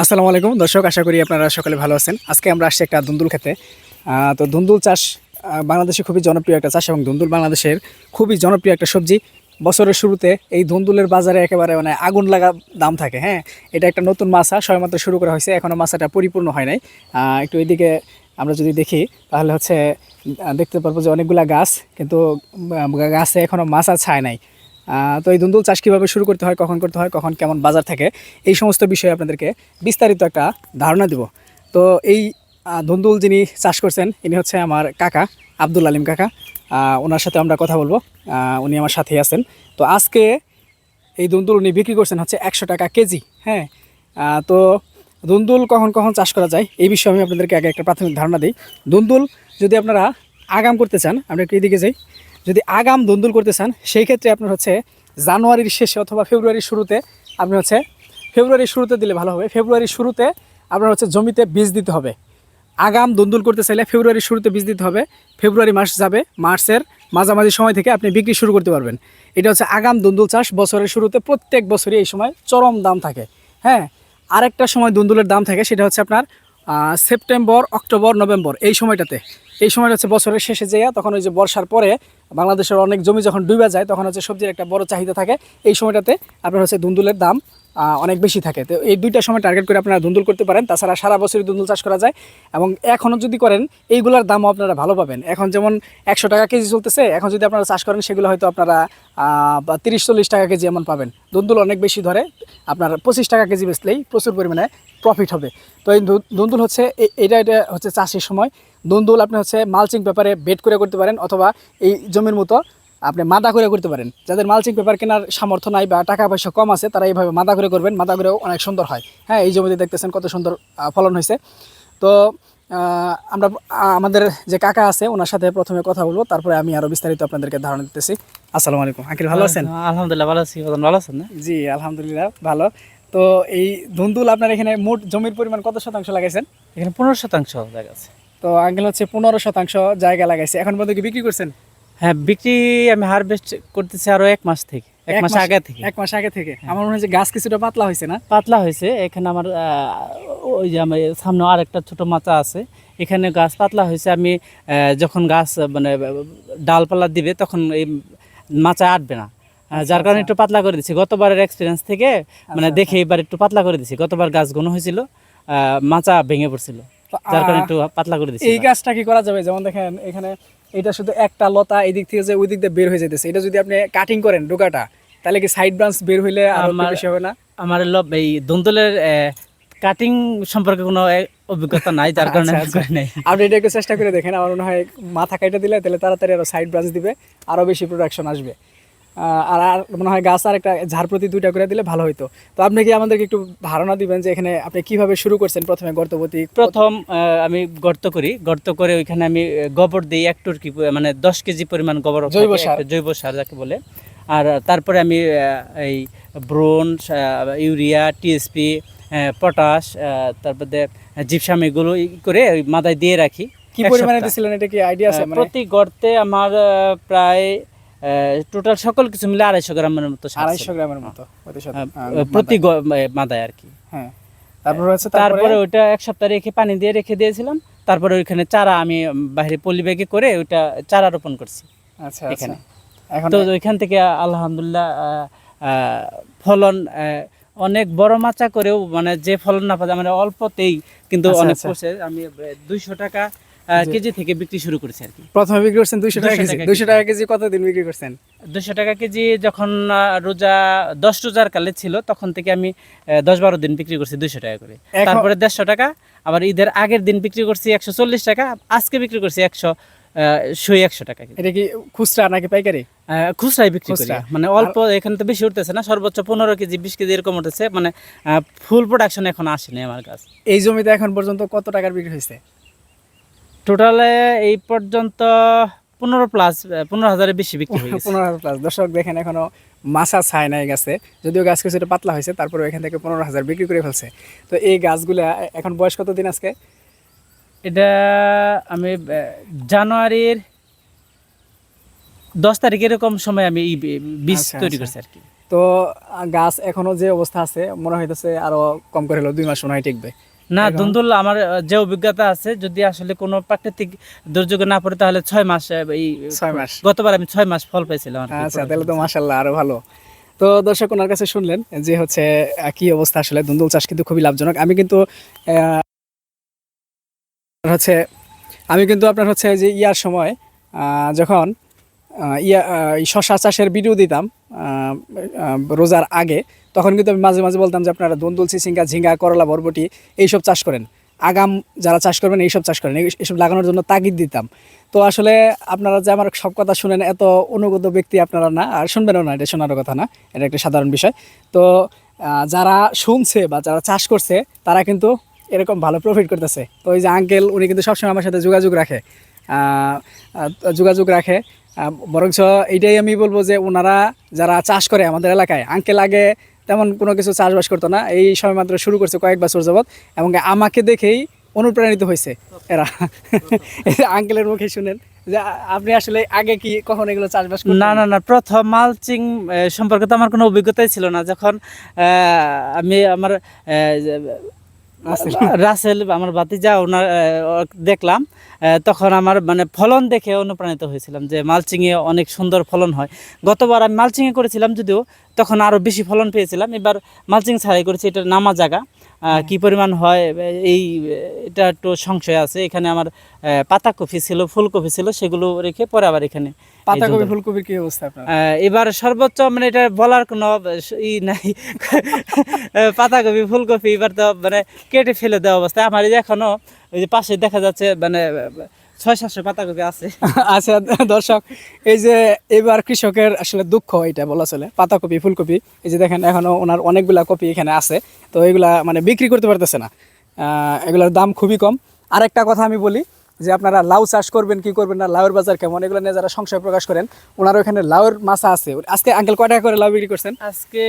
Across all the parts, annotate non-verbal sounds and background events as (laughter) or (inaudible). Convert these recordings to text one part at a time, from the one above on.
আসসালামু আলাইকুম। দর্শক, আশা করি আপনারা সকলে ভালো আছেন। আজকে আমরা আসছি একটা ধুন্দুল খেতে। তো ধুন্দুল চাষ বাংলাদেশে খুবই জনপ্রিয় একটা চাষ এবং ধুন্দুল বাংলাদেশের খুবই জনপ্রিয় একটা সবজি। বছরের শুরুতে এই ধুন্দুলের বাজারে একেবারে মানে আগুন লাগা দাম থাকে হ্যাঁ? এটা একটা নতুন মাছা সবেমাত্র শুরু করা হয়েছে এখনও মাছাটা পরিপূর্ণ হয় নাই। একটু এদিকে আমরা যদি দেখি, তাহলে হচ্ছে দেখতে পারব যে অনেকগুলা গাছ, কিন্তু গাছে এখনও মাছা ছায় নাই। তো এই ধুন্দুল চাষ কীভাবে শুরু করতে হয় কখন করতে হয় কখন কেমন বাজার থাকে এই সমস্ত বিষয়ে আপনাদেরকে বিস্তারিত একটা ধারণা দিব। তো এই আহ, ধুন্দুল যিনি চাষ করছেন ইনি হচ্ছে আমার কাকা আব্দুল আলিম কাকা। ওনার সাথে আমরা কথা বলব। উনি আমার সাথেই আছেন। তো আজকে এই ধুন্দুল উনি বিক্রি করছেন হচ্ছে একশো টাকা কেজি হ্যাঁ? তো ধুন্দুল কখন কখন চাষ করা যায় এই বিষয়ে আমি আপনাদেরকে আগে একটা প্রাথমিক ধারণা দিই। ধুন্দুল যদি আপনারা আগাম করতে চান আমরা একটু এদিকে যাই। যদি আগাম ধুন্দুল করতে চান, সেই ক্ষেত্রে আপনার হচ্ছে জানুয়ারির শেষে অথবা ফেব্রুয়ারির শুরুতে আপনি হচ্ছে, ফেব্রুয়ারির শুরুতে দিলে ভালো হবে। ফেব্রুয়ারির শুরুতে আপনার হচ্ছে জমিতে বীজ দিতে হবে। আগাম দুন্দুল করতে চাইলে ফেব্রুয়ারির শুরুতে বীজ দিতে হবে। ফেব্রুয়ারি মাস যাবে, মার্চের মাঝামাঝি সময় থেকে আপনি বিক্রি শুরু করতে পারবেন। এটা হচ্ছে আগাম দুন্দুল চাষ। বছরের শুরুতে প্রত্যেক বছরই এই সময় চরম দাম থাকে। হ্যাঁ আরেকটা সময় দুন্দুলের দাম থাকে, সেটা হচ্ছে আপনার সেপ্টেম্বর, অক্টোবর, নভেম্বর এই সময়টাতে। এই সময়টা হচ্ছে বছরের শেষে যেয়া তখন ওই যে বর্ষার পরে বাংলাদেশের অনেক জমি যখন ডুবে যায়, তখন হচ্ছে সবজির একটা বড় চাহিদা থাকে। এই সময়টাতে আপনার হচ্ছে দুন্দুলের দাম অনেক বেশি থাকে। তো এই দুইটা সময় টার্গেট করে আপনারা দুন্দুল করতে পারেন। তাছাড়া সারা বছরই দুন্দুল চাষ করা যায় এবং এখনও যদি করেন, এইগুলোর দামও আপনারা ভালো পাবেন। এখন যেমন একশো টাকা কেজি চলতেছে, এখন যদি আপনারা চাষ করেন, সেগুলো হয়তো আপনারা তিরিশ চল্লিশ টাকা কেজি এমন পাবেন। দুন্দুল অনেক বেশি ধরে, আপনার পঁচিশ টাকা কেজি বেচলেই প্রচুর পরিমাণে প্রফিট হবে। তো এই দুন্দুল হচ্ছে এটা এটা হচ্ছে চাষের সময়। দুন্দুল আপনি হচ্ছে মালচিং পেপারে বেড করে করতে পারেন অথবা এই জমির মতো আপনি মাদা করে করতে পারেন। যাদের মালচিং পেপার কেনার সামর্থ্য নাই বা টাকা পয়সা কম আছে তারা এইভাবে মাদা করে করবেন। মাদা করেও অনেক সুন্দর হয়। হ্যাঁ এই জমিতে দেখতেছেন কত সুন্দর ফলন হয়েছে। তো আমরা আমাদের যে কাকা আছে ওনার সাথে প্রথমে কথা বলব তারপরে আমি আরও বিস্তারিত আপনাদেরকে ধারণা দিতেছি। আসসালামু আলাইকুম। আঙ্কিল ভালো আছেন? আলহামদুলিল্লাহ ভালো আছি। ভালো আছেন জি আলহামদুলিল্লাহ ভালো। তো এই ধুন্দুল আপনার এখানে মোট জমির পরিমাণ কত শতাংশ লাগাইছেন? এখানে পনেরো শতাংশ জায়গা আছে তো আঙ্কেল হচ্ছে পনেরো শতাংশ জায়গা লাগাইছে। এখন পর্যন্ত কি বিক্রি করছেন? হ্যাঁ বিক্রি আমি হারভেস্ট করতেছি আরও এক মাস থেকে এক মাস আগে থেকে। এক মাস আগে থেকে। আমার মনে হয় গাছ কিছুটা পাতলা হয়েছে না? পাতলা হয়েছে এখানে আমার ওই যে আমার সামনে আর একটা ছোট মাচা আছে এখানে গাছ পাতলা হয়েছে। আমি যখন গাছ মানে ডালপালা দিবে তখন এই মাচা আটবে না। যার কারণে একটু পাতলা করে দিচ্ছি গতবারের এক্সপিরিয়েন্স থেকে মানে দেখে এবার একটু পাতলা করে দিচ্ছি গতবার গাছ ঘন হয়েছিল আহ, মাচা ভেঙে পড়ছিল। যার কারণে আহ, একটু পাতলা করে দিচ্ছি এই গাছটা কি করা যাবে? যেমন দেখেন এখানে এটা শুধু একটা লতা এই দিক থেকে যে ওই দিক দিয়ে বের হয়ে যেতেছে এটা যদি আপনি কাটিং করেন ডোকাটা তাহলে কি সাইড ব্রাঞ্চ বের হইলে আর বেশি হবে না? আমার এই দন্তলের কাটিং সম্পর্কে কোনো অভিজ্ঞতা নাই যার কারণে আচ্ছা, আমি আচ্ছা। নাই। আপনি এটা একটু চেষ্টা করে দেখেন আমার মনে হয় মাথা কাটা দিলে তাহলে তাড়াতাড়ি আরও সাইড ব্রাঞ্চ দিবে আরও বেশি প্রোডাকশন আসবে। আর আর মনে হয় গাছ আর একটা ঝাড় প্রতি দুইটা করে দিলে ভালো হইতো। তো আপনি কি আমাদেরকে একটু ধারণা দিবেন যে এখানে আপনি কীভাবে শুরু করছেন প্রথমে গর্তবতী? প্রথম আমি গর্ত করি। গর্ত করে ওইখানে আমি গোবর দিই এক টুরকি মানে দশ কেজি পরিমাণ গোবর জৈব সার। জৈব সার যাকে বলে। আর তারপরে আমি এই ব্রোন ইউরিয়া টিএসপি পটাশ তারপরে জিপসাম এগুলো করে ওই মাথায় দিয়ে রাখি কি পরিমাণে। দিছিলেন? এটা কি আইডিয়া আছে মানে? প্রতি গর্তে আমার প্রায় টোটাল সকল কিছু মিলে আড়াইশো গ্রামের মতো আড়াইশো গ্রামের মতো আহ, প্রতি মাদায়। আর কি। হ্যাঁ তারপর হচ্ছে তারপরে? তারপরে ওইটা এক সপ্তাহ রেখে পানি দিয়ে রেখে দিয়েছিলাম। তারপরে ওইখানে চারা আমি বাইরে পলি ব্যাগে করে ওইটা চারা রোপণ করছি আচ্ছা এখানে। আচ্ছা তো ওইখান থেকে আলহামদুলিল্লাহ ফলন অনেক বড় মাচা করেও মানে যে ফলন না পাওয়া মানে অল্পতেই কিন্তু আচ্ছা, অনেক। আমি দুইশো টাকা কেজি থেকে বিক্রি শুরু করেছি আর কি। প্রথমে বিক্রি করছেন দুইশো টাকা কেজি। দুইশো টাকা কেজি কতদিন বিক্রি করছেন? দুশো টাকা কেজি যখন রোজা দশ রোজার কালে ছিল তখন থেকে আমি দশ বারো দিন বিক্রি করছি দুশো টাকা করে। তারপরে দেড়শো টাকা আবার ঈদের আগের দিন বিক্রি করছি একশো চল্লিশ টাকা আজকে বিক্রি করছি একশো শুই একশো টাকা এটা কি খুচরা নাকি পাইকারি? খুচরাই বিক্রি করি। খুচরা। মানে অল্প এখানে তো বেশি উঠতেছে না সর্বোচ্চ পনেরো কেজি বিশ কেজি এরকম উঠেছে। মানে ফুল প্রোডাকশন এখন আসেনি আমার কাছে। এই জমিতে এখন পর্যন্ত কত টাকার বিক্রি হয়েছে? টোটালে এই পর্যন্ত পনেরো প্লাস পনেরো হাজারের বেশি বিক্রি হয়ে গেছে। পনেরো হাজার প্লাস দর্শক দেখেন এখনও মাছা ছায় নাই গাছে। যদিও গাছ কিছুটা পাতলা হয়েছে তারপরে এখান থেকে পনেরো হাজার বিক্রি করে ফেলছে। তো এই গাছগুলা এখন বয়স কত দিন আজকে? এটা আমি জানুয়ারির দশ তারিখ এরকম সময় আমি এই বীজ আচ্ছা, তৈরি আচ্ছা। করছি আর কি। তো গাছ এখনও যে অবস্থা আছে মনে হইতেছে আরও কম করে হলো দুই মাস মনে হয় টিকবে। না দুন্দুল আমার যে অভিজ্ঞতা আছে যদি আসলে কোনো প্রাকৃতিক দুর্যোগে না পড়ে তাহলে ছয় মাস এই ছয় মাস। গতবার আমি ছয় মাস ফল পেয়েছিলাম আচ্ছা তাহলে তো মাসাল্লাহ আরও ভালো। তো দর্শক ওনার কাছে শুনলেন যে হচ্ছে কি অবস্থা আসলে দুন্দুল চাষ কিন্তু খুবই লাভজনক। আমি কিন্তু হচ্ছে আমি কিন্তু আপনার হচ্ছে যে ইয়ার সময় আহ, যখন ইয়া শশা চাষের ভিডিও দিতাম রোজার আগে তখন কিন্তু আমি মাঝে মাঝে বলতাম যে আপনারা দুন্দুল চিচিঙ্গা ঝিঙ্গা, করলা, বরবটি এইসব চাষ করেন। আগাম যারা চাষ করবেন এইসব চাষ করেন। এইসব লাগানোর জন্য তাগিদ দিতাম। তো আসলে আপনারা যে আমার সব কথা শুনেন, এত অনুগত ব্যক্তি আপনারা না, আর শুনবেনও না, এটা শোনারও কথা না, এটা একটা সাধারণ বিষয়। তো যারা শুনছে বা যারা চাষ করছে, তারা কিন্তু এরকম ভালো প্রফিট করতেছে। তো ওই যে আঙ্কেল উনি কিন্তু সবসময় আমার সাথে যোগাযোগ রাখে। যোগাযোগ রাখে। বরঞ্চ এইটাই আমি বলব যে ওনারা যারা চাষ করে আমাদের এলাকায় আঙ্কেল আগে তেমন কোনো কিছু চাষবাস করতো না। এই সময় মাত্র শুরু করছে কয়েক বছর যাবৎ এবং আমাকে দেখেই অনুপ্রাণিত হয়েছে এরা। (laughs) আঙ্কেলের মুখে শুনেন যে, আপনি আসলে আগে কি কখন এগুলো চাষবাস? না না না, প্রথম মালচিং সম্পর্কে তো আমার কোনো অভিজ্ঞতাই ছিল না। যখন আমি আমার রাসেল। আমার বাতিজা ওনার দেখলাম তখন আমার মানে ফলন দেখে অনুপ্রাণিত হয়েছিলাম যে মালচিংয়ে অনেক সুন্দর ফলন হয়। গতবার আমি মালচিংয়ে করেছিলাম যদিও, তখন আরও বেশি ফলন পেয়েছিলাম। এবার মালচিং ছাড়াই করেছি এটা নামা জায়গা কি পরিমাণ হয়? এই এটা একটু সংশয় আছে। এখানে আমার পাতাকপি ছিল ফুলকপি ছিল সেগুলো রেখে পরে আবার এখানে পাতাকপি ফুলকপি কি অবস্থা আপনার? এবার সর্বোচ্চ মানে এটা বলার কোনো ই নাই। পাতাকপি ফুলকপি এবার তো মানে কেটে ফেলে দেওয়া অবস্থা আমার এখনও এখনও ওই যে পাশে দেখা যাচ্ছে মানে ছয় সাতশো পাতাকপি আছে। (laughs) আচ্ছা দর্শক, এই যে এবার কৃষকের আসলে দুঃখ এটা বলা চলে, পাতাকপি, ফুলকপি, এই যে দেখেন এখনও ওনার অনেকগুলা কপি এখানে আছে, তো এগুলা মানে বিক্রি করতে পারতেছে না। এগুলোর দাম খুবই কম। আরেকটা কথা আমি বলি যে আপনারা লাউ চাষ করবেন কি করবেন না লাউয়ের বাজার কেমন এগুলো নিয়ে যারা সংশয় প্রকাশ করেন ওনার ওখানে লাউয়ের মাছা আছে। আজকে আঙ্কেল কয় টাকা করে লাউ বিক্রি করছেন? আজকে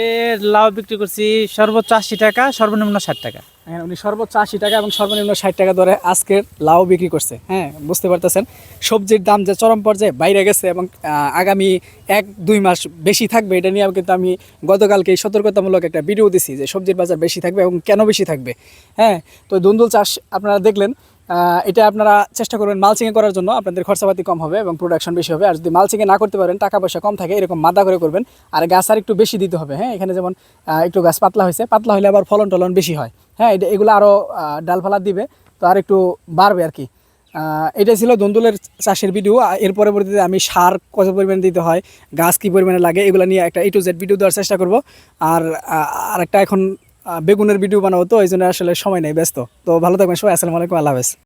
লাউ বিক্রি করছি সর্বোচ্চ আশি টাকা সর্বনিম্ন ষাট টাকা। হ্যাঁ উনি সর্বোচ্চ আশি টাকা এবং সর্বনিম্ন ষাট টাকা দরে আজকের লাউ বিক্রি করছে। হ্যাঁ বুঝতে পারতেছেন? সবজির দাম যে চরম পর্যায়ে বাইরে গেছে এবং আগামী এক দুই মাস বেশি থাকবে এটা নিয়ে কিন্তু আমি গতকালকে এই সতর্কতামূলক একটা ভিডিও দিছি যে সবজির বাজার বেশি থাকবে এবং কেন বেশি থাকবে। হ্যাঁ তো দুন্দুল চাষ আপনারা দেখলেন এটা আপনারা চেষ্টা করবেন মালচিংয়ে করার জন্য। আপনাদের খরচাপাতি কম হবে এবং প্রোডাকশন বেশি হবে। আর যদি মালচিংয়ে না করতে পারেন টাকা পয়সা কম থাকে এরকম মাদা করে করবেন। আর গাছ আর একটু বেশি দিতে হবে হ্যাঁ? এখানে যেমন একটু গাছ পাতলা হয়েছে পাতলা হলে আবার ফলন টলন বেশি হয় হ্যাঁ? এটা এগুলো আরও ডালফালা দিবে তো আর একটু বাড়বে আর কি। এটাই ছিল দন্দুলের চাষের ভিডিও এর পরবর্তীতে আমি সার কত পরিমাণে দিতে হয় গাছ কী পরিমাণে লাগে এগুলো নিয়ে একটা এ টু জেড ভিডিও দেওয়ার চেষ্টা করব। আর আহ, আর একটা এখন বেগুনের ভিডিও বানাবো তো এই জন্য আসলে সময় নেই ব্যস্ত। তো ভালো থাকবেন সবাই আসসালামু আলাইকুম আল্লাহ হাফেজ।